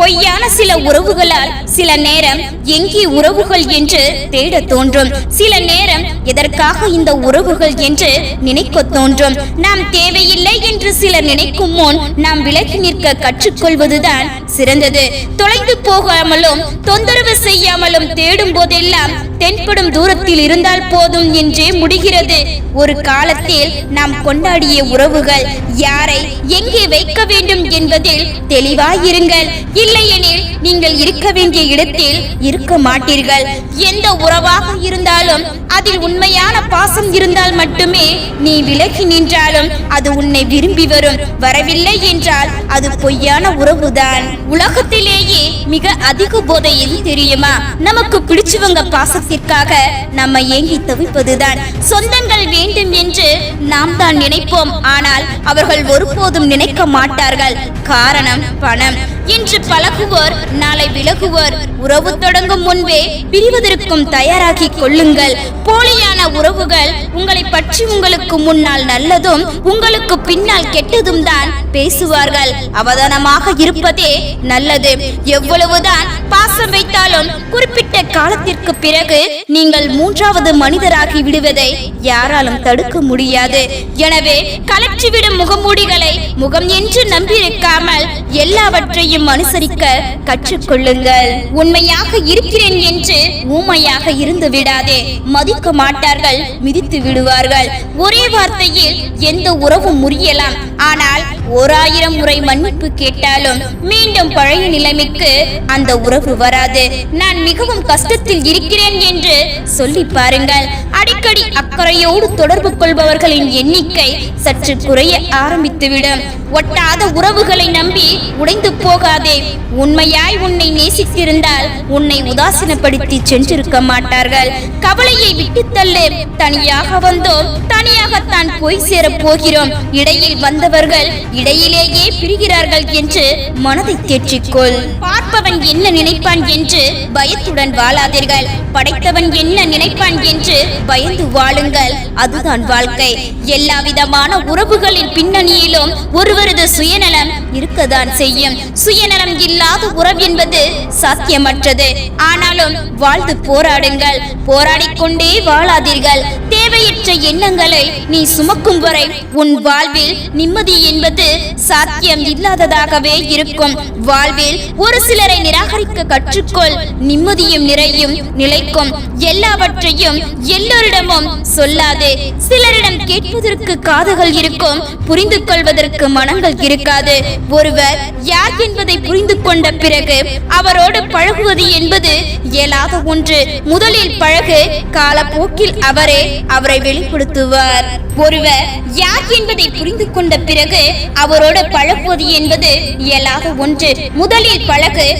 பொய்யான சில உறவுகளால் சில நேரம் எங்கே உறவுகள் என்று தேட தோன்றும். சில நேரம் எதற்காக இந்த உறவுகள் என்று நினைக்க தோன்றும். நாம் தேவையில்லை என்று சிலர் நினைக்கும் முன் நாம் விலகி நிற்க கற்றுக்கொள்வதுதான் சிறந்தது. தொலைந்து போகாமலும் தொந்தரவு செய்யாமலும் தேடும் போதெல்லாம் தென்படும் தூரத்தில் இருந்தால் போதும் என்றே முடிகிறது. ஒரு காலத்தில் நாம் கொண்டாடிய உறவுகள் யாரை எங்கே வைக்க வேண்டும் என்பதில் தெளிவாயிருங்கள். இல்லையெனில் நீங்கள் இருக்க வேண்டிய இடத்தில் இருக்க மாட்டீர்கள். எந்த உறவாக இருந்தாலும் அதில் உண்மையான பாசம் இருந்தால் மட்டுமே நீ விலகி நின்றாலும் அது உன்னை விரும்பி வரும். வரவில்லை என்றால் அது பொய்யான உறவுதான். உலகத்திலேயே மிக அதிக போதை எது தெரியுமா? நமக்கு பிடிச்சவங்க பாசத்திற்காக நம்ம ஏங்கி தவிப்பதுதான். சொந்தங்கள் வேண்டும் என்று நாம் தான் நினைப்போம். ஆனால் அவர்கள் ஒருபோதும் நினைக்க மாட்டார்கள். காரணம் பணம். இன்று பழகுவோர் நாளை விலகுவோர். உறவு தொடங்கும் முன்பே பிரிவதற்கும் தயாராகி கொள்ளுங்கள். போலியான உறவுகள் உங்களை பற்றி உங்களுக்கு முன்னால் நல்லதும் உங்களுக்கு பின்னால் கெட்டதும் தான் பேசுவார்கள். அவதானமாக இருப்பதே நல்லது. எவ்வளவுதான் பாசம் வைத்தாலும் குறிப்பிட்ட காலத்திற்கு பிறகு நீங்கள் மூன்றாவது மனிதராகி விடுவதை யாராலும் தடுக்க முடியாது. எனவே கலற்றிவிடும் முகமூடிகளை முகம் என்று நம்பியிருக்காமல் எல்லாவற்றையும் அனுசரிக்க கற்றுக்கொள்ளுங்கள். உண்மையாக இருக்கிறேன் என்று ஊமையாக இருந்து விடாதே. மதிக்க மாட்டார்கள் மிதித்து விடுவார்கள். ஒரே வார்த்தையில் எந்த உறவும் முறியலாம். ஆனால் ஓராயிரம் முறை மன்னிப்பு கேட்டாலும் மீண்டும் பழைய நிலைமைக்கு அந்த உறவு வராது. நான் மிகவும் கஷ்டத்தில் இருக்கிறேன் என்று சொல்லி பாருங்கள். அடிக்கடி அக்கறையோடு தொடர்பு கொள்பவர்களின் எண்ணிக்கை சற்று குறைய ஆரம்பித்துவிடும். ஒட்டாத உறவுகளை நம்பி உடைந்து போகாதே. உண்மையாய் உன்னை நேசித்திருந்தால் உன்னை உதாசீனப்படுத்தி சென்றிருக்க மாட்டார்கள். கவலையை விட்டு தள்ளு. தனியாக வந்தோம். தனியாகத்தான் போய் சேரப் போகிறோம். இடையில் வந்தவர்கள் இடையிலேயே பிரிகிறார்கள் என்று மனதை தேற்றிக்கொள். பார்ப்பவன் என்ன நினைப்பான் என்று பயத்துடன் வாழாதீர்கள். படைத்தவன் என்ன நினைப்பான் என்று பயந்து வாழுங்கள். அதுதான் வாழ்க்கை. எல்லா விதமான உறவுகளின் பின்னணியிலும் ஒருவரது சுயநலம் இருக்கதான் செய்யும். சுயநலம் இல்லாத உறவு என்பது சாத்தியமற்றது. ஆனாலும் வாழ்ந்து போராடுங்கள். போராடிக்கொண்டே வாழாதீர்கள். தேவையற்ற எண்ணங்களை நீ சுமக்கும் வரை உன் வாழ்வில் நிம்மதி என்பது சாத்தியம் இல்லாததாகவே இருக்கும். வாழ்வில் ஒரு சிலரை நிராகரிக்க கற்றுக்கொள். நிம்மதியும் நிறையும் நிலைக்கும். எல்லாவற்றையும் எல்லோரிடமும் சொல்லாதே. சிலரிடம் கேட்பதற்கு காதுகள் இருக்கும். புரிந்து கொள்வதற்கு மனங்கள் இருக்காது. ஒருவர் யார் என்பதை புரிந்து கொண்ட பிறகு அவரோடு பழகுவது என்பது இயலாத ஒன்று. முதலில் பழகு காலப்போக்கில் அவரே அவரை வெளிப்படுத்துவார். ஒருவர் யார் என்பதை புரிந்து கொண்ட பிறகு அவரோடு பழகுவது என்பது இயலாத ஒன்று. முதலில் பழகு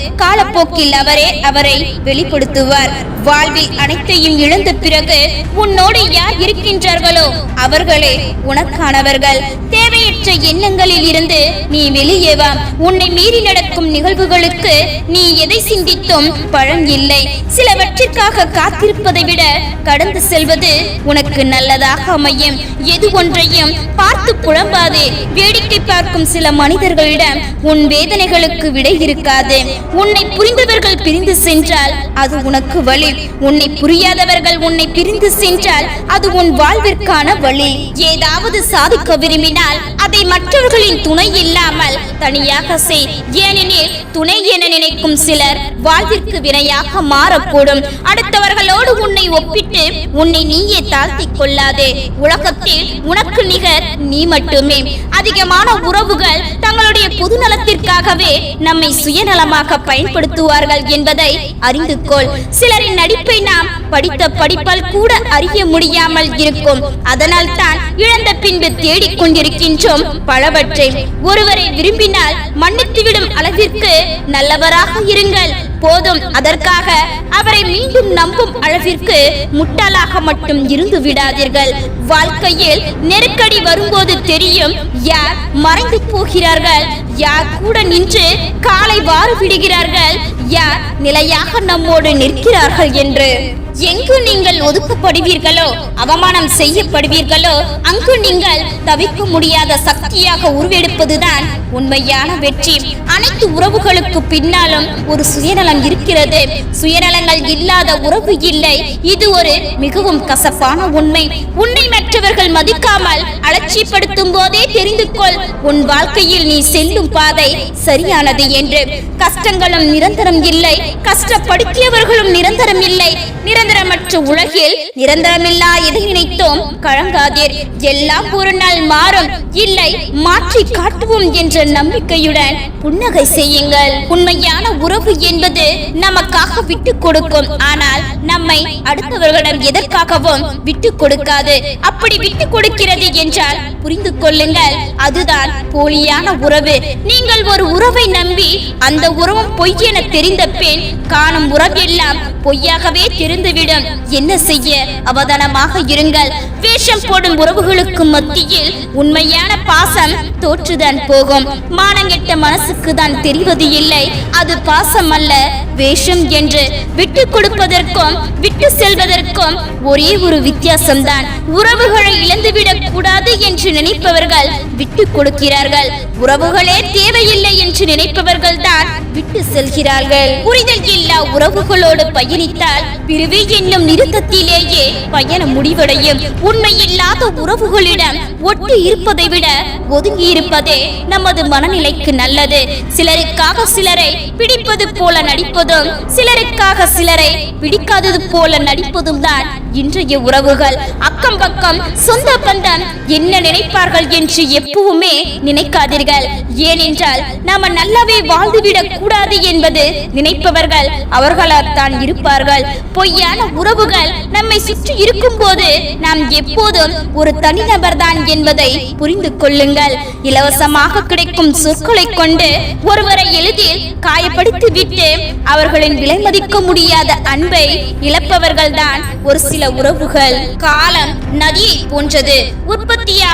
போக்கில் அவரே அவரை வெளிப்படுத்துவார். வாழ்வில் அனைத்தையும் இழந்த பிறகு உன்னோடு யார் இருக்கின்றார்களோ அவர்களே உனக்கானவர்கள். தேவையற்ற எண்ணங்களில் இருந்து நீ வெளியே வா. உன்னை மீறி நடக்கும் நிகழ்வுகளுக்கு நீ எதை சிந்தித்தும் பழம் இல்லை. சிலவற்றிற்காக காத்திருப்பதை விட கடந்து செல்வது உனக்கு நல்லதாக அமையும். எது ஒன்றையும் பார்த்து புலம்பாதே. வேடிக்கை பார்க்கும் சில மனிதர்களிடம் உன் வேதனைகளுக்கு விடை இருக்காது. உன்னை புரிந்தவர்கள் பிரிந்து சென்றால் அது உனக்கு வழி. உன்னை புரியாதவர்கள் உன்னை பிரிந்து சென்றால் அது உன் வாழ்விற்கான வழி. ஏதாவது சாதிக்க விரும்பினால் அதை மற்றவர்களின் துணை இல்லாமல் தனியாக செய். ஏனெனில் துணை என நினைக்கும் சிலர் வாழ்விற்கு வினையாக மாறக்கூடும். அடுத்தவர்களோடு ஒப்பிட்டு உன்னை நீயே தாழ்த்திக் கொள்ளாதே. உலகத்தில் உனக்கு நிகர் நீ மட்டுமே. அதிகமான உறவுகள் தங்களுடைய பொது நலத்திற்காகவே நம்மை சுயநலமாக பயன்படுத்துவார்கள் என்பதை அறிந்து கொள் சிலரின் நடிப்பை நாம் படித்த படிப்பால் கூட அறிய முடியாமல் இருக்கும். அதனால் தான் இழந்த பின்பு தேடிக் கொண்டிருக்கின்றோம் பலவற்றை. ஒருவரை விரும்பினால் மன்னித்துவிடும் அளவிற்கு நல்லவராக இருங்கள். போதும். அதற்காக அவரை மீண்டும் நம்பும் அளவிற்கு முட்டாளாக மட்டும் இருந்து விடாதீர்கள். வாழ்க்கையில் நெருக்கடி வரும்போது தெரியும் யார் மறைந்து போகிறார்கள் யார் கூட நின்று காலை வாறு விடுகிறார்கள் யார் நிலையாக நம்மோடு நிற்கிறார்கள் என்று? எங்கு நீங்கள் ஒதுக்கப்படுவீர்களோ அவமானம் செய்யப்படுவீர்களோ அங்கு நீங்கள் தவிக்க முடியாத சக்தியாக உருவெடுப்பதுதான் உண்மையான வெற்றி. அனைத்து உறவுகளுக்கு பின்னாலும் ஒரு சுயநலம் இருக்கிறது. சுயநலங்கள் இல்லாத உறவு இல்லை. இது ஒரு மிகவும் கசப்பான உண்மை. உன்னை மற்றவர்கள் மதிக்காமல் அலட்சியப்படுத்தும் போதே தெரிந்து கொள். உன் வாழ்க்கையில் நீ செல்லும் பாதை சரியானது என்று. கஷ்டங்களும் நிரந்தரம் இல்லை. கஷ்டப்படுத்தியவர்களும் நிரந்தரம் இல்லை. நிரந்தரமற்ற உலகில் நிரந்தரமில்லா எதை நினைத்தோம்? கழங்காதீர் எல்லாம் ஒரு நாள் மாறும். இல்லை மாற்றி காட்டுவோம் என்ற நம்பிக்கையுடன் புன்னகை செய்யுங்கள். உண்மையான உறவு என்பது நமக்காக விட்டு கொடுக்கும். ஆனால் நம்மை அடுத்தவர்களிடம் எதற்காகவும் விட்டு கொடுக்காது. அப்படி விட்டு கொடுக்கிறது என்றால் புரிந்து கொள்ளுங்கள். அதுதான் போலியான உறவு. நீங்கள் ஒரு உறவை நம்பி அந்த உறவும் பொய் என தெரிந்த பெண் காணும் உறவெல்லாம் பொய்யாகவே தெரிந்துவிடும். என்ன செய்ய? அவதானமாக இருங்கள். வேஷம் போடும் உறவுகளுக்கு மத்தியில் உண்மையான பாசம் தோற்றுதான் போகும். மானங்கெட்ட மனசுக்கு தான் தெரிவது இல்லை. அது பாசம் அல்ல வேஷம் என்று விட்டு கொடுப்பதற்கும் விட்டு செல்வதற்கும் ஒரே ஒரு வித்தியாசம்தான். உறவுகளை இழந்துவிட என்று நினைப்பவர்கள் விட்டு கொடுக்கிறார்கள். உறவுகளே தேவையில்லை என்று நினைப்பவர்கள் தான் விட்டு செல்கிறார்கள். புரிதல் இல்லா உறவுகளோடு பயணித்தால் பிரிவு என்னும் நிறுத்தத்திலேயே பயணம் முடிவடையும். உண்மையில்லாத உறவுகளிடம் ஒட்டி இருப்பதை விட ஒதுங்கி இருப்பதே நமது மனநிலைக்கு நல்லது. சிலருக்காக சிலரை பிடிப்பது போல நடிப்பதும் சிலருக்காக சிலரை பிடிக்காதது போல நடிப்பதும் தான் இன்றைய உறவுகள். அக்கம் பக்கம் சொந்த பந்தம் என்ன நினைப்பார்கள் என்று எப்பவுமே நினைக்காதீர்கள். ஏனென்றால் நாம நல்லாவே வாழ்ந்துவிடக் கூடாது என்பது நினைப்பவர்கள் அவர்களால் தான் இருப்பார்கள். பொய்யான உறவுகள் நம்மை சுற்றி இருக்கும் போது நாம் எப்போதும் ஒரு தனிநபர் தான் என்பதை புரிந்து கொள்ளுங்கள். இலவசமாக கிடைக்கும் சொற்களை கொண்டு ஒருவரை எளிதில் காயப்படுத்தி விட்டு அவர்களின் விலைமதிக்க முடியாத அன்பை இழப்பவர்கள் தான் ஒரு சில உறவுகள். காலம் நதியை போன்றது.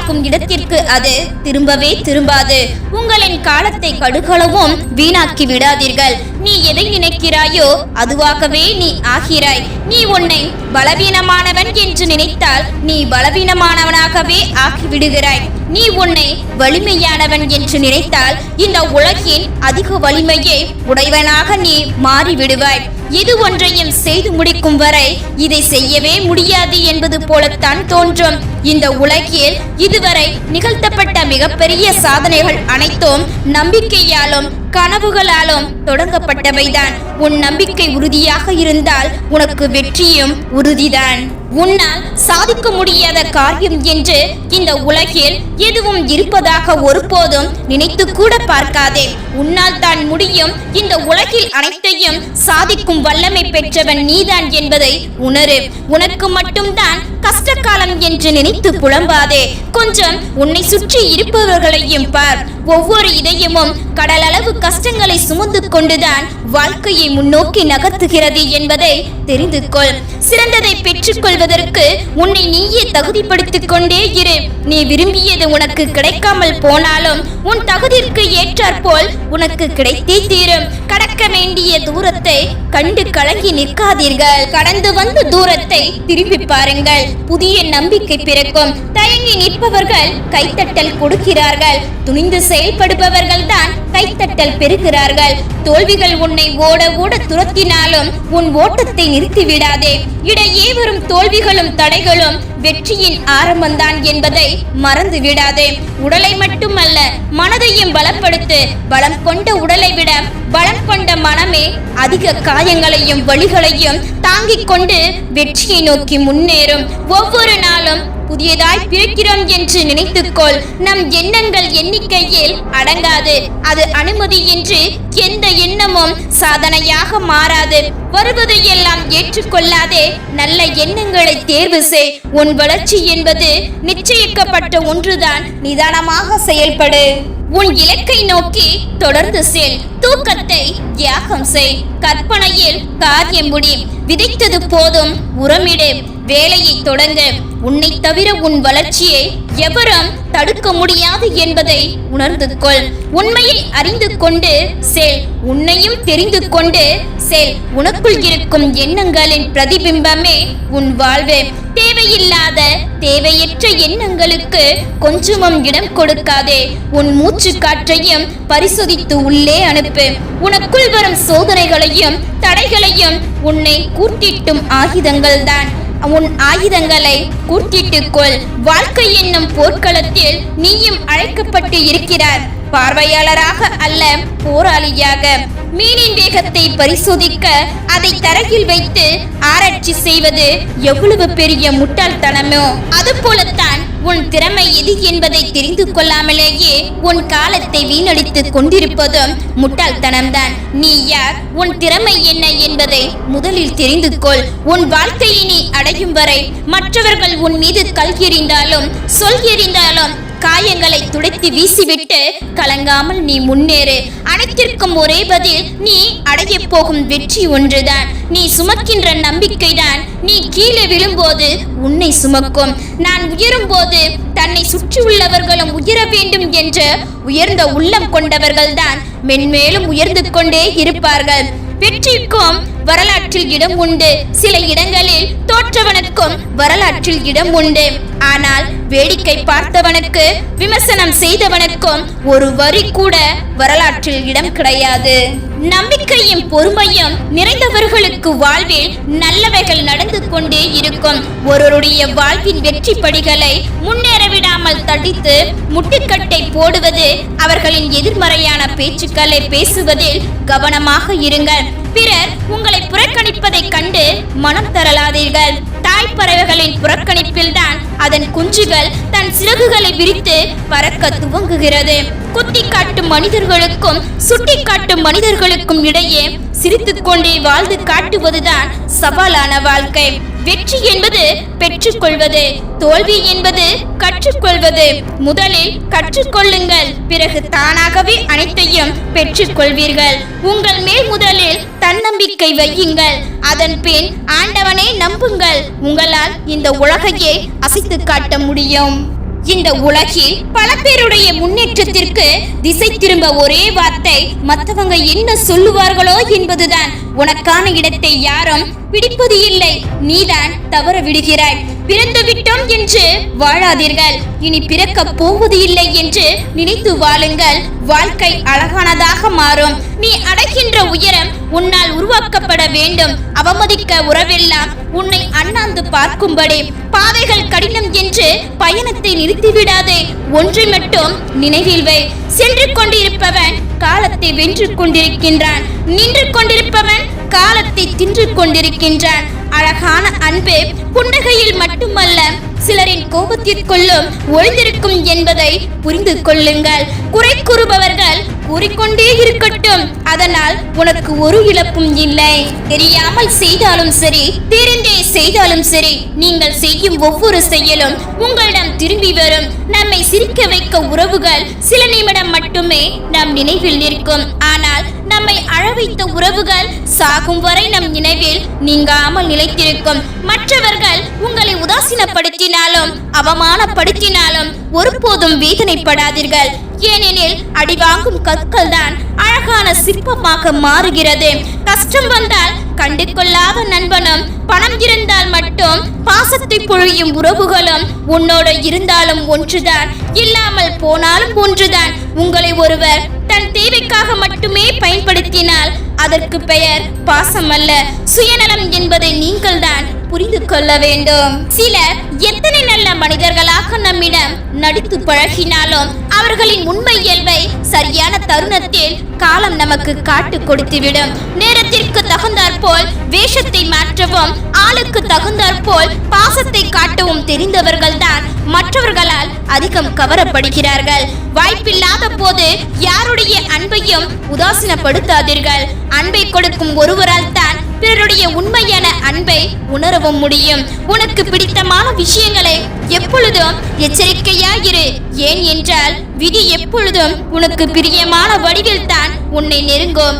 உற்பத்தியாகும் இடத்திற்கு அது திரும்பவே திரும்பாது. உங்களின் காலத்தை கடுகளவும் வீணாக்கி விடாதீர்கள். நீ எதை நினைக்கிறாயோ அதுவாகவே நீ ஆகிறாய். நீ உன்னை பலவீனமானவன் என்று நினைத்தால் நீ பலவீனமானவனாகவே ஆகிவிடுகிறாய். நீ உன்னை வலிமையானவன் என்று நினைத்தால் இந்த உலகின் அதிக வலிமையை உடையவனாக நீ மாறிவிடுவாய். இது ஒன்றையும் செய்து முடிக்கும் வரை இதை செய்யவே முடியாது என்பது போலத்தான் தோன்றும். இந்த உலகில் இதுவரை நிகழ்த்தப்பட்ட மிகப்பெரிய சாதனைகள் அனைத்தும் நம்பிக்கையாலும் கனவுகளாலும் தொடங்கப்பட்டவைதான். உன் நம்பிக்கை உறுதியாக இருந்தால் உனக்கு வெற்றியும் உறுதிதான். உன்னால் சாதிக்க முடியாத காரியம் என்று இந்த உலகில் எதுவும் இருப்பதாக ஒருபோதும் நினைத்து கூட பார்க்காதே. உன்னால் தான் முடியும் இந்த உலகில் அனைத்தையும் சாதிக்கும் வல்லமை பெற்றவன் நீதான் என்பதை உணரு. உனக்கு மட்டும்தான் கஷ்டகாலம் என்று நினைத்து புலம்பாதே. கொஞ்சம் உன்னை சுற்றி இருப்பவர்களையும் பார். ஒவ்வொரு இதயமும் கடலளவு கஷ்டங்களை சுமந்து கொண்டுதான் வாழ்க்கையை முன்னோக்கி நகர்த்துகிறது என்பதை தெரிந்து கொள் சிறந்ததை பெற்றுக்கொள்வதற்கு உன்னை நீயே தகுதிப்படுத்திக் கொண்டே இரு. நீ விரும்பியது உனக்கு கிடைக்காமல் போனாலும் உன் தகுதிக்கு ஏற்றாற்போல் உனக்கு கிடைத்தே தீரும். கடக்க வேண்டிய தூரத்தை கண்டு கலங்கி நிற்காதீர்கள். கடந்து வந்த தூரத்தை திரும்பி பாருங்கள். புதிய நம்பிக்கை பிறக்கும். தயங்கி நிற்பவர்கள் கைத்தட்டல் கொடுக்கிறார்கள். துணிந்து செயல்படுபவர்கள் தான் கைத்தட்டல் பெறுகிறார்கள். தோல்விகள் உன்னை ஓட ஓட துரத்தினாலும் உன் ஓட்டத்தை நிறுத்தி விடாதே இடையே வரும் தோல்விகளும் தடைகளும் வெற்றியின் ஆரம்பம்தான் என்பதை மறந்து விடாதே உடலை மட்டுமல்ல மனதையும் பலப்படுத்து. பலம் கொண்ட உடலை விட பலம் கொண்ட மனமே அதிக காயங்களையும் வழிகளையும் தாங்கிக் கொண்டு வெற்றியை நோக்கி முன்னேறும். ஒவ்வொரு நாளும் புதியதாய் பிறக்கிறோம் என்று நினைத்துக்கொள். நம் எண்ணங்கள் எண்ணிக்கையில் அடங்காது. அது அனுமதி என்று எந்த எண்ணமும் சாதனையாக மாறாது. வருவதையெல்லாம் ஏற்றுக்கொள்ளாதே நல்ல எண்ணங்களை தேர்வு செய். உன் வளர்ச்சி என்பது நிச்சயிக்கப்பட்ட ஒன்றுதான். நிதானமாக செயல்படு. உன் இலக்கை நோக்கி தொடர்ந்து செல். தூக்கத்தை தியாகம் செய். கற்பனையில் காரியம் முடி விதைத்தது போதும் உரமிடு. வேலையை தொடங்க உன்னை தவிர உன் வளர்ச்சியை எவரும் தடுக்க முடியாது என்பதை உணர்ந்து கொள். உண்மையை அறிந்து கொண்டு செல். உன்னையும் தெரிந்து கொண்டு செல். உனக்குள் இருக்கும் எண்ணங்களின் பிரதிபிம்பமே உன் வாழ்வு. தேவையில்லாத தேவையற்ற எண்ணங்களுக்கு கொஞ்சமும் இடம் கொடுக்காதே. உன் மூச்சு காற்றையும் பரிசோதித்து உள்ளே அனுப்பு. உனக்குள் வரும் சோதனைகளையும் தடைகளையும் உன்னை கூட்டிட்டும் ஆயுதங்கள்தான். உன் ஆயுதங்களை கூட்டிட்டுக் கொள். வாழ்க்கை என்னும் போர்க்களத்தில் நீயும் அழைக்கப்பட்டு இருக்கிறார். பார்வையாளராக அல்ல போராளியாக. மீனின் வேகத்தை பரிசோதிக்க அதை தரையில் வைத்து ஆராய்ச்சி செய்வது எவ்வளவு பெரிய முட்டாள்தனமோ? அதுபோலத்தான் உன் திறமை எது என்பதை தெரிந்து கொள்ளாமலேயே உன் காலத்தை வீணடித்துக் கொண்டிருப்பதும் முட்டாள்தனம்தான். நீ யார்? உன் திறமை என்ன என்பதை முதலில் தெரிந்து கொள். உன் வாழ்க்கையை நீ அடையும் வரை மற்றவர்கள் உன் மீது கல் எறிந்தாலும் சொல் எறிந்தாலும் காயங்களை துடைத்து வீசிவிட்டு கலங்காமல் நீ முன்னேறு. அனைத்திற்கும் ஒரே பதில் நீ அடைய போகும் வெற்றி ஒன்றுதான். நீ சுமக்கின்ற நம்பிக்கைதான். நீ கீழே விழும்போது உன்னை சுமக்கும். நான் உயரும் போது தன்னை சுற்றியுள்ளவர்களும் உயர வேண்டும் என்ற உயர்ந்த உள்ளம் கொண்டவர்கள்தான். மென்மேலும் உயர்ந்து கொண்டே இருப்பார்கள். வெற்றிக்கும் வரலாற்றில் இடம் உண்டு. சில இடங்களில் தோற்றவனுக்கும் வரலாற்றில் இடம் உண்டு. ஆனால் வேடிக்கை பார்த்தவனுக்கு விமர்சனம் செய்தவனுக்கும் ஒரு வரி கூட வரலாற்றில் இடம் கிடையாது. நம்பிக்கையும் பொறுமையும் நிறைந்தவர்களுக்கு வாழ்வில் நல்லவைகள் நடந்து கொண்டே இருக்கும். ஒருவருடைய வாழ்வின் வெற்றி படிகளை முன்னேற விடாமல் தடித்து முட்டுக்கட்டை போடுவது அவர்களின் எதிர்மறையான பேச்சுக்களை பேசுவதில் கவனமாக இருங்கள். பிறர் உங்களை புறக்கணிப்பதை கண்டு மனம் தரலாதீர்கள் தாய் பறவைகளின் புறக்கணிப்பில்தான் அதன் குஞ்சுகள் தன் சிறகுகளை விரித்து பறக்க துவங்குகிறது. குத்தி காட்டும் மனிதர்களுக்கும் சுட்டி காட்டும் மனிதர்களுக்கும் இடையே சிரித்துக் கொண்டே வாழ்ந்து காட்டுவதுதான் சவாலான வாழ்க்கை. வெற்றி என்பது பெற்றுக்கொள்வது தோல்வி என்பது கற்றுக்கொள்வது. முதலில் கற்றுக்கொள்ளுங்கள் பிறகு தானாகவே அனைத்தையும் பெற்றுக்கொள்வீர்கள். உங்கள் மேல் முதலில் தன்னம்பிக்கை வையுங்கள் அதன் பின் ஆண்டவனை நம்புங்கள். உங்களால் இந்த உலகையே அசைத்து காட்ட முடியும். இந்த உலகில் பல பேருடைய முன்னேற்றத்திற்கு திசை திரும்ப ஒரே வார்த்தை மற்றவங்க என்ன சொல்லுவார்களோ என்பதுதான். உனக்கான இடத்தை யாரும் பிடிப்பது இல்லை. நீதான் தவற விடுகிறாய். பிறந்து விட்டோம் என்று வாழாதீர்கள். இனி பிறக்க போவது இல்லை என்று நினைத்து வாழுங்கள். வாழ்க்கை அழகானதாக மாறும். நீ அடைகின்ற உயரம் உன்னால் உருவாக்கப்பட வேண்டும். அவமதிக்க உறவெல்லாம் உன்னை அண்ணாந்து பார்க்கும்படி. பாதைகள் கடினம் என்று பயணத்தை நிறுத்திவிடாதே. ஒன்றை மட்டும் நினைவில் வை. சென்று கொண்டிருப்பவன் காலத்தை வென்று கொண்டிருக்கின்றான். நின்று கொண்டிருப்பவன் காலத்தை தின்று கொண்டிருக்கின்றான். அழகான அன்பு புன்னகையில் மட்டுமல்ல சிலரின் கோபத்திற்குள்ளும் ஒளிந்திருக்கும் என்பதை புரிந்து கொள்ளுங்கள். குறை கூறுபவர்கள் கூறிக்கொண்டே இருக்கட்டும். அதனால் உனக்கு ஒரு இழப்பும் இல்லை. தெரியாமல் செய்தாலும் சரி தெரிந்தே செய்தாலும் சரி நீங்கள் செய்யும் ஒவ்வொரு செயலும் உங்களிடம் திரும்பி வரும். நம்மை சிரிக்க வைக்க உறவுகள் சில நிமிடம் மட்டுமே நம் நினைவில் நிற்கும். ஆனால் நம்மை அழவைத்த உறவுகள் சாகும் வரை நம் நினைவில் நீங்காமல் நிலைத்திருக்கும். மற்றவர்கள் உங்களை உதாசீனப்படுத்தினாலும் அவமானப்படுத்தினாலும் ஒருபோதும் வேதனைப்படாதீர்கள். ஏனெனில் அடிவாங்கும் கற்கள் தான் அழகான சிற்பமாக மாறுகிறது. கஷ்டம் வந்தால் கண்டு கொள்ளாத நண்பனும் பணம் இருந்தால் மட்டும் பாசத்தை பொழியும் உறவுகளும் உன்னோடு இருந்தாலும் ஒன்றுதான் இல்லாமல் போனாலும் ஒன்றுதான். உங்களை ஒருவர் தன் தேவைக்காக மட்டுமே பயன்படுத்தினால் அதற்கு பெயர் பாசம் அல்ல சுயநலம் என்பதை நீங்கள்தான் புரிந்து கொள்ள வேண்டும் சிலர் எத்தனை நல்ல மனிதர்களாக நம்மிடம் நடித்து பழகினாலும் அவர்களின் உண்மை இயல்பை சரியான தருணத்தில் காலம் நமக்கு காட்டு கொடுத்துவிடும். நேரத்திற்கு தகுந்தாற்போல் வேஷத்தை மாற்றவும் ஆளுக்கு தகுந்தாற்போல் பாசத்தை காட்டவும் தெரிந்தவர்கள்தான் மற்றவர்களால் அதிகம் கவரப்படுகிறார்கள். வாய்ப்பில்லாத போது யாருடைய அன்பையும் உதாசீனப்படுத்தாதீர்கள். அன்பை கொடுக்கும் ஒருவரால் தான் பிறருடைய உண்மையான அன்பை உணரவும் முடியும். உனக்கு பிடித்தமான விஷயங்களை எப்பொழுதும் எச்சரிக்கையாயிரு. ஏன் என்றால் விதி எப்பொழுதும் உனக்கு பிரியமான வடிவில் தான் உன்னை நெருங்கும்.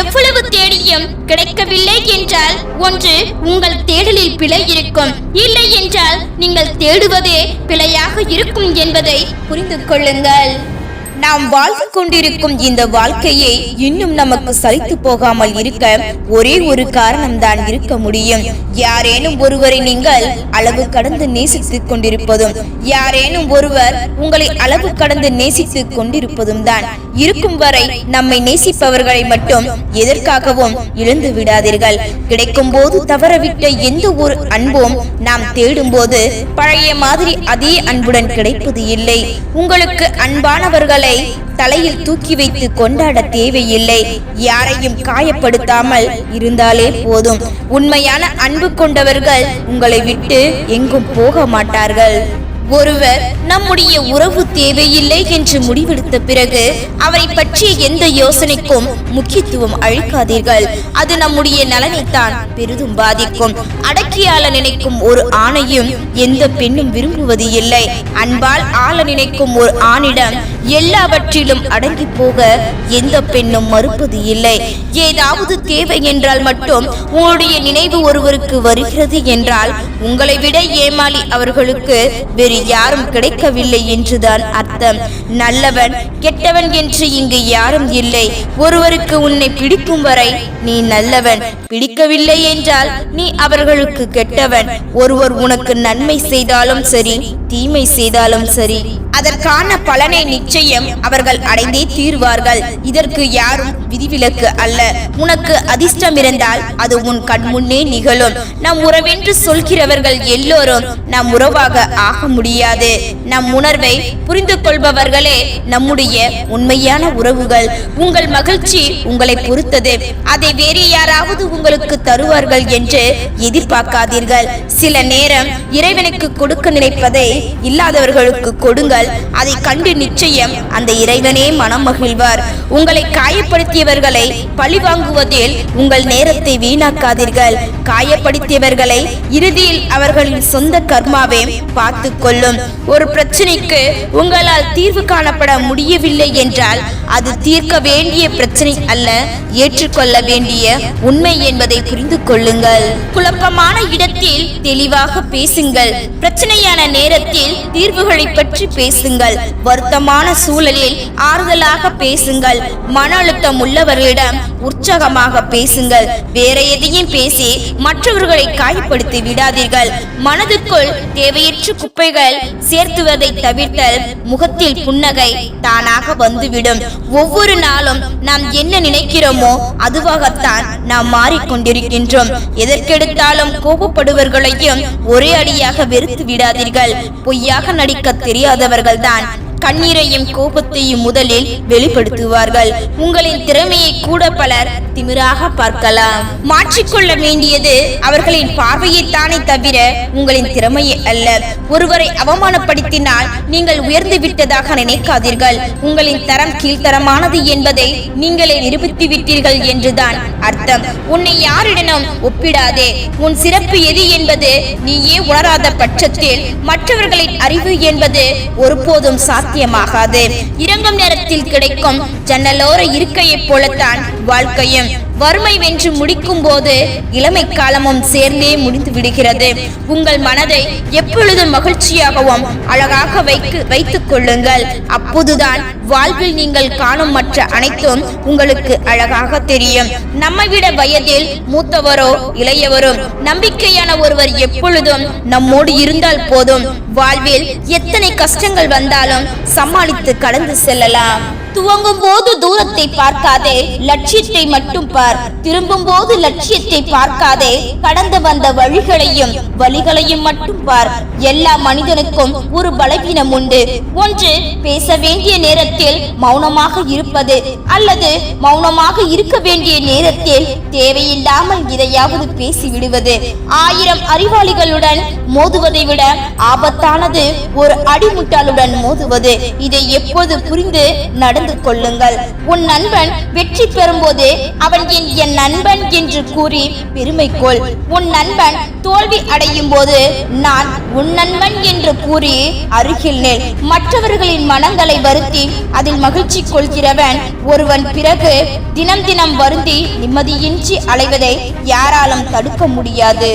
எவ்வளவு தேடியும் கிடைக்கவில்லை என்றால் ஒன்று உங்கள் தேடலில் பிழை இருக்கும். இல்லை என்றால் நீங்கள் தேடுவதே பிழையாக இருக்கும் என்பதை புரிந்து கொள்ளுங்கள். நாம் வாழ்ந்து கொண்டிருக்கும் இந்த வாழ்க்கையை இன்னும் நமக்கு சலித்து போகாமல் இருக்க ஒரே ஒரு காரணம் தான் இருக்க முடியும். யாரேனும் ஒருவரை நீங்கள் அளவு கடந்து நேசித்துக் கொண்டிருப்பதும் யாரேனும் ஒருவர் உங்களை அளவு கடந்து நேசித்துக் கொண்டிருப்பதும் தான். இருக்கும் வரை நம்மை நேசிப்பவர்களை மட்டும் எதற்காகவும் இழந்து விடாதீர்கள். கிடைக்கும் போது தவறவிட்ட எந்த ஒரு அன்பும் நாம் தேடும் போது பழைய மாதிரி அதே அன்புடன் கிடைப்பது இல்லை. உங்களுக்கு அன்பானவர்களை தலையில் தூக்கி வைத்து கொண்டாட தேவையில்லை. யாரையும் காயப்படுத்தாமல் இருந்தாலே போதும். உண்மையான அன்பு கொண்டவர்கள் உங்களை விட்டு எங்கும் போக மாட்டார்கள். ஒருவர் நம்முடைய உறவு தேவையில்லை என்று முடிவெடுத்த பிறகு அவரை பற்றிய எந்த யோசனைக்கும் முக்கியத்துவம் அளிக்காதீர்கள். அது நம்முடைய நலனைத்தான் பெரிதும் பாதிக்கும். அடக்கியாள நினைக்கும் ஒரு ஆணையும் எந்த பெண்ணும் விரும்புவது இல்லை. அன்பால் ஆள நினைக்கும் ஒரு ஆணிடம் எல்லாவற்றிலும் அடங்கி போக எந்த பெண்ணும் மறுப்பது இல்லை. ஏதாவது தேவை என்றால் மட்டும் உங்களுடைய நினைவு ஒருவருக்கு வருகிறது என்றால் உங்களை விட ஏமாளி அவர்களுக்கு வேறு யாரும் கிடைக்கவில்லை என்றுதான் அர்த்தம் நல்லவன் கெட்டவன் என்று இங்கு யாரும் இல்லை. ஒருவருக்கு உன்னை பிடிக்கும் வரை நீ நல்லவன். பிடிக்கவில்லை என்றால் நீ அவர்களுக்கு கெட்டவன். ஒருவர் உனக்கு நன்மை செய்தாலும் சரி தீமை செய்தாலும் சரி. அதற்கான பலனை நிச்சயம் அவர்கள் அடைந்தே தீர்வார்கள். இதற்கு யாரும் விதிவிலக்கு அல்ல. உனக்கு அதிர்ஷ்டம் இருந்தால் அது உன் கண்முன்னே நிகழும். நம் உறவென்று சொல்கிறவர்கள் எல்லோரும் நம் உறவாக ஆக முடியாது. நம் உணர்வை புரிந்து கொள்பவர்களே நம்முடைய உண்மையான உறவுகள் உங்கள் மகிழ்ச்சி உங்களை பொறுத்தது. அதை வேறு யாராவது உங்களுக்கு தருவார்கள் என்று எதிர்பார்க்காதீர்கள். சில நேரம் இறைவனுக்கு கொடுக்க நினைப்பதை இல்லாதவர்களுக்கு கொடுங்கள். அதை கண்டு நிச்சயம் அந்த இறைவனே மனம் மகிழ்வார். உங்களை காயப்படுத்தியவர்களை பழி வாங்குவதில் உங்கள் நேரத்தை வீணாக்காதீர்கள். காயப்படுத்தியவர்களை இறுதியில் அவர்களின் சொந்த கர்மாவே பார்த்து கொள்ளும் ஒரு பிரச்சனைக்கு உங்களால் தீர்வு காணப்பட முடியவில்லை என்றால் அது தீர்க்க வேண்டிய பிரச்சனை அல்ல. ஏற்றுக்கொள்ள வேண்டிய உண்மை என்பதை புரிந்து கொள்ளுங்கள். குழப்பமான இடத்தில் தெளிவாக பேசுங்கள். பிரச்சனையான நேரத்தில் தீர்வுகளை பற்றி பேசுங்கள். வருத்தமான சூழலில் ஆறுதலாக பேசுங்கள். மன அழுத்தம் உள்ளவர்களிடம் உற்சாகமாக பேசுங்கள். வேற எதையும் பேசி மற்றவர்களை காயப்படுத்தி விடாதீர்கள். மனதுக்குள் தேவையற்ற குப்பைகள் சேர்த்துவதை தவிர்த்தல் முகத்தில் புன்னகை தானாக வந்துவிடும். ஒவ்வொரு நாளும் நாம் என்ன நினைக்கிறோமோ அதுவாகத்தான் நாம் மாறிக்கொண்டிருக்கின்றோம். எதற்கெடுத்தாலும் கோபப்படுவர்களையும் ஒரே அடியாக வெறுத்து விடாதீர்கள். பொய்யாக நடிக்க தெரியாதவர்கள்தான். கண்ணீரையும் கோபத்தையும் முதலில் வெளிப்படுத்துவார்கள். உங்களின் திறமையை கூட பலர் திமிராக பார்க்கலாம். மாற்றிக்கொள்ள வேண்டியது அவர்களின் பார்வையைத்தானே தவிர உங்களின் திறமையை அல்ல. ஒருவரை அவமானப்படுத்தினால் நீங்கள் உயர்ந்து விட்டதாக நினைக்காதீர்கள். உங்களின் தரம் கீழ்த்தரமானது என்பதை நீங்களே நிரூபித்து விட்டீர்கள் என்றுதான் அர்த்தம். உன்னை யாரிடனும் ஒப்பிடாதே. உன் சிறப்பு எது என்பது நீயே உணராத பட்சத்தில் மற்றவர்களின் அறிவு என்பது ஒருபோதும் சாத்தியமாகாது. இறங்கும் நேரத்தில் கிடைக்கும் ஜன்னலோர இருக்கையைப் போலத்தான் வாழ்க்கையும். வறுமை வென்று முடிக்கும் போது இளமை காலமும் சேர்ந்தே முடிந்து விடுகிறது. உங்கள் மனதை எப்பொழுதும் மகிழ்ச்சியாகவும் அழகாக வைக்கு வைத்துக் கொள்ளுங்கள். அப்போதுதான் வாழ்வில் நீங்கள் காணும் மற்ற அனைத்தும் உங்களுக்கு அழகாக தெரியும். நம்மை விட வயதில் மூத்தவரோ இளையவரோ நம்பிக்கையான ஒருவர் எப்பொழுதும் நம்மோடு இருந்தால் போதும். வாழ்வில் எத்தனை கஷ்டங்கள் வந்தாலும் சமாளித்து கடந்து செல்லலாம். துவங்கும் போது தூரத்தை பார்க்காதே லட்சியத்தை மட்டும் பார். திரும்பும் போது லட்சியத்தை பார்க்காதே கடந்து வந்த வழிகளையும் வழிகளையும் மட்டும் பார். எல்லா மனிதனுக்கும் ஒரு பலவீனம் உண்டு. ஒன்று பேச வேண்டிய நேரத்தில் மௌனமாக இருப்பது அல்லது மௌனமாக இருக்க வேண்டிய நேரத்தில் தேவையில்லாமல் இதையாவது பேசி விடுவது ஆயிரம் அறிவாளிகளுடன் மோதுவதை விட ஆபத்தானது ஒரு அடிமுட்டாளுடன் மோதுவது. இதை எப்போது புரிந்து நட நடந்து கொள்ளுங்கள். உன் நண்பன் வெற்றி பெறும்போது அவன் என் என் நண்பன் என்று கூறி பெருமை கொள். உன் நண்பன் தோல்வி அடையும் போது நான் உன் நண்பன் என்று கூறி அருகில் நில். மற்றவர்களின் மனங்களை வருத்தி அதில் மகிழ்ச்சி கொள்கிறவன் ஒருவன் பிறகு தினம் தினம் வருந்தி நிம்மதியின்றி அலைவதை யாராலும் தடுக்க முடியாது.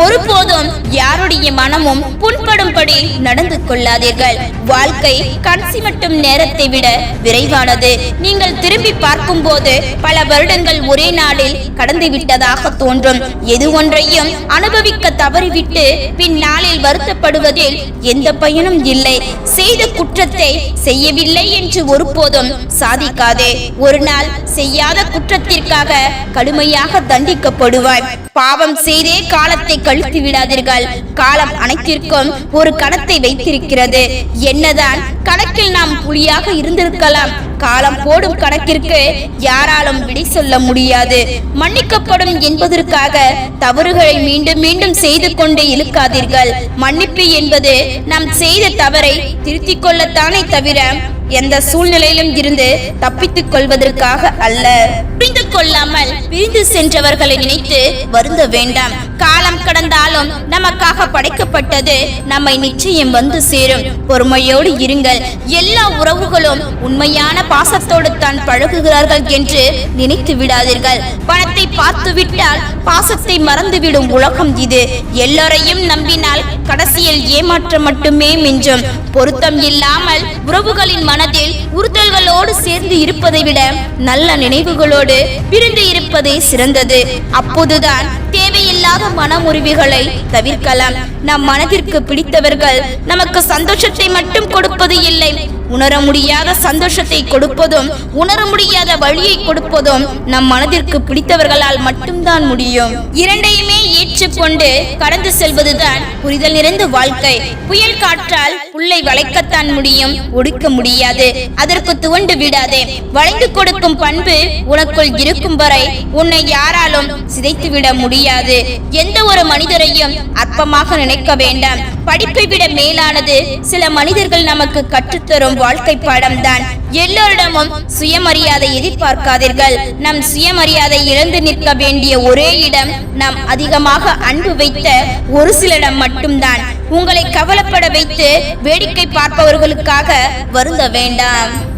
ஒருபோதும் யாருடைய மனமும் புண்படும்படி நடந்து கொள்ளாதீர்கள். வாழ்க்கை கடைசி மட்டும் நேரத்தை விட விரைவானது. நீங்கள் திரும்பி பார்க்கும்போது பல வருடங்கள் ஒரே நாளில் கடந்து விட்டதாக தோன்றும். எது ஒன்றையும் அனுபவிக்க தவறிவிட்டு பின்னாளில் வருத்தப்படுவதில் எந்த பயனும் இல்லை. செய்த குற்றத்தை செய்யவில்லை என்று ஒருபோதும் சாதிக்காதே. ஒரு நாள் செய்யாத குற்றத்திற்காக கடுமையாக தண்டிக்கப்படுவாய். பாவம் செய்தே காலத்தை கழித்து விடாதீர்கள். காலம் அனைத்திற்கும் ஒரு கணத்தை வைத்திருக்கிறது. என்னதான் கணக்கில் நாம் புலியாக இருந்திருக்கலாம். காலம் போடும் கணக்கிற்கு யாராலும் விடை சொல்ல முடியாது. மன்னிக்கப்படும் என்பதற்காக தவறுகளை மீண்டும் மீண்டும் செய்து கொண்டு இழுக்காதீர்கள். மன்னிப்பு என்பது நாம் செய்த தவறை திருத்திக் கொள்ளத்தானே தவிர எந்த சூழ்நிலையிலும் இருந்து தப்பித்துக் கொள்வதற்காக அல்ல. புரிந்து கொள்ளாமல் பிரிந்து சென்றவர்களை நினைத்து வருந்த வேண்டாம். காலம் கடந்தாலும் நமக்காக படைக்கப்பட்டது நம்மை நிச்சயம் வந்து சேரும். பொறுமையோடு இருங்கள். எல்லா உறவுகளும் உண்மையான பாசத்தோடு தான் பழகுகிறார்கள் என்று நினைத்து விடாதீர்கள். பணத்தை பார்த்து விட்டால் பாசத்தை மறந்துவிடும் உலகம் இது. எல்லோரையும் நம்பினால் கடைசியில் ஏமாற்றம் மட்டுமே மிஞ்சும். பொருத்தம் இல்லாமல் உறவுகளின் மன மனதில் உறுத்தல்களோடு சேர்ந்து இருப்பதை விட நல்ல நினைவுகளோடு பிரிந்து இருப்பதே சிறந்தது. அப்போதுதான் தேவையில்லாத மனமுறிவுகளை தவிர்க்கலாம். நம் மனதிற்கு பிடித்தவர்கள் நமக்கு சந்தோஷத்தை மட்டும் கொடுப்பது இல்லை. உணர முடியாத சந்தோஷத்தை கொடுப்பதும் உணர முடியாத வழியை கொடுப்பதும் நம் மனதிற்கு பிடித்தவர்களால் மட்டும்தான் முடியும். இரண்டையுமே ஏற்றுக்கொண்டு கடந்து செல்வதுதான் புரிதல் நிறைந்த வாழ்க்கை. புயல் காற்றால் புல்லை வளைக்கத்தான் முடியும். ஒடுக்க முடியாது. அதற்கு துவண்டு விடாதே. வளைந்து கொடுக்கும் பண்பு உனக்குள் இருக்கும் வரை உன்னை யாராலும் சிதைத்து விட முடியாது. எந்த ஒரு மனிதரையும் அற்பமாக நினைக்க வேண்டாம். படிப்பை விட மேலானது சில மனிதர்கள் நமக்கு கற்றுத்தரும் வாழ்க்கை பாடம்தான். எல்லோரிடமும் சுயமரியாதை எதிர்பார்க்காதீர்கள். நம் சுயமரியாதை இழந்து நிற்க வேண்டிய ஒரே இடம் நாம் அதிகமாக அன்பு வைத்த ஒரு சிலரிடம் மட்டும்தான். உங்களை கவலைப்பட வைத்து வேடிக்கை பார்ப்பவர்களுக்காக வருந்த வேண்டாம்.